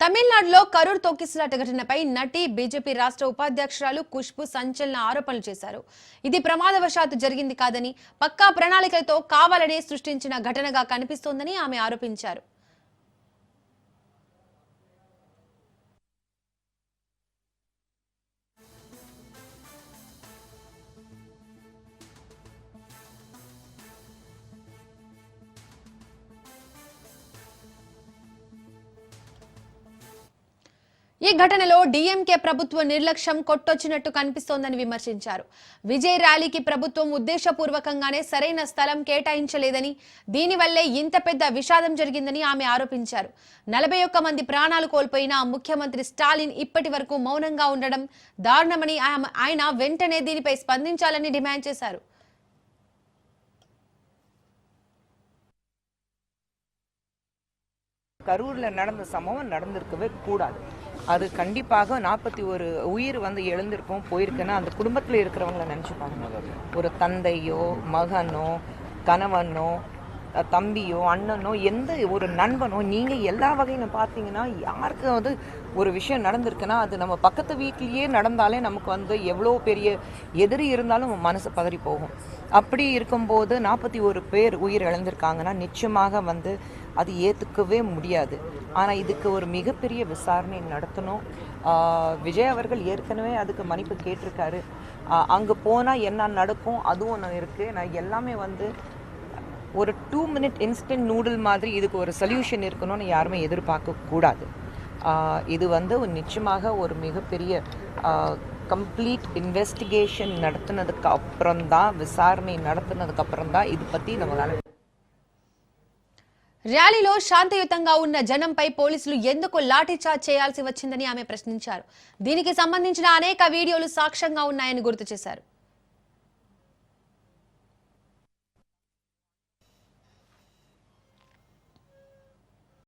తమిళనాడులో కరూర్ తొక్కిసలాట ఘటనపై నటి బీజేపీ రాష్ట్ర ఉపాధ్యక్షురాలు ఖుష్బు సంచలన ఆరోపణలు చేశారు. ఇది ప్రమాదవశాత్తు జరిగింది కాదని పక్కా ప్రణాళికలతో కావాలనే సృష్టించిన ఘటనగా కనిపిస్తోందని ఆమె ఆరోపించారు. ఈ ఘటనలో డీఎంకే ప్రభుత్వ నిర్లక్ష్యం కొట్టొచ్చినట్టు కనిపిస్తోందని విమర్శించారు విజయ్ ర్యాలీకి ప్రభుత్వం ఉద్దేశపూర్వకంగానే సరైన స్థలం కేటాయించలేదని దీనివల్లే ఇంత పెద్ద విషాదం జరిగిందని ఆమె ఆరోపించారు నలభై ఒక్క మంది ప్రాణాలు కోల్పోయిన ముఖ్యమంత్రి స్టాలిన్ ఇప్పటి వరకు మౌనంగా ఉండడం దారుణమని ఆమె- ఆయన వెంటనే దీనిపై స్పందించాలని డిమాండ్ చేశారు கரூரில் நடந்த சம்பவம் நடந்திருக்கவே கூடாது அது கண்டிப்பாக நாற்பத்தி ஒரு உயிர் வந்து எழுந்திருக்கும் போயிருக்குன்னா அந்த குடும்பத்தில் இருக்கிறவங்கள நினச்சி பாருங்க. ஒரு தந்தையோ மகனோ கணவனோ தம்பியோ அண்ணனோ எந்த ஒரு நண்பனோ நீங்கள் எல்லா வகையிலும் பார்த்தீங்கன்னா யாருக்கு வந்து ஒரு விஷயம் நடந்திருக்குன்னா அது நம்ம பக்கத்து வீட்லேயே நடந்தாலே நமக்கு வந்து எவ்வளோ பெரிய எதிரி இருந்தாலும் மனசு பதறி போகும். அப்படி இருக்கும்போது நாற்பத்தி ஒரு பேர் உயிர் இழந்திருக்காங்கன்னா நிச்சயமாக வந்து அது ஏற்றுக்கவே முடியாது. ஆனால் இதுக்கு ஒரு மிகப்பெரிய விசாரணை நடத்தணும். விஜய் அவர்கள் ஏற்கனவே அதுக்கு மன்னிப்பு கேட்டிருக்காரு. அங்கே போனால் என்ன நடக்கும்? அதுவும் ஒன்று இருக்குது நான் எல்லாமே வந்து ஒரு டூ மினிட் இன்ஸ்டன்ட் நூடுல் மாதிரி இதுக்கு ஒரு சொல்யூஷன் இருக்கணும்னு யாருமே எதிர்பார்க்க கூடாது. இது வந்து நிச்சயமாக ஒரு மிகப்பெரிய கம்ப்ளீட் இன்வெஸ்டிகேஷன் நடத்துனதுக்கு அப்புறம் தான் விசாரணை நடத்துனதுக்கு அப்புறம் தான் இது பற்றி நம்மளால ర్యాలీలో శాంతియుతంగా ఉన్న జనంపై పోలీసులు ఎందుకు లాఠీచార్జ్ చేయాల్సి వచ్చిందని ఆమె ప్రశ్నించారు దీనికి సంబంధించిన అనేక వీడియోలు సాక్ష్యంగా ఉన్నాయని గుర్తు చేశారు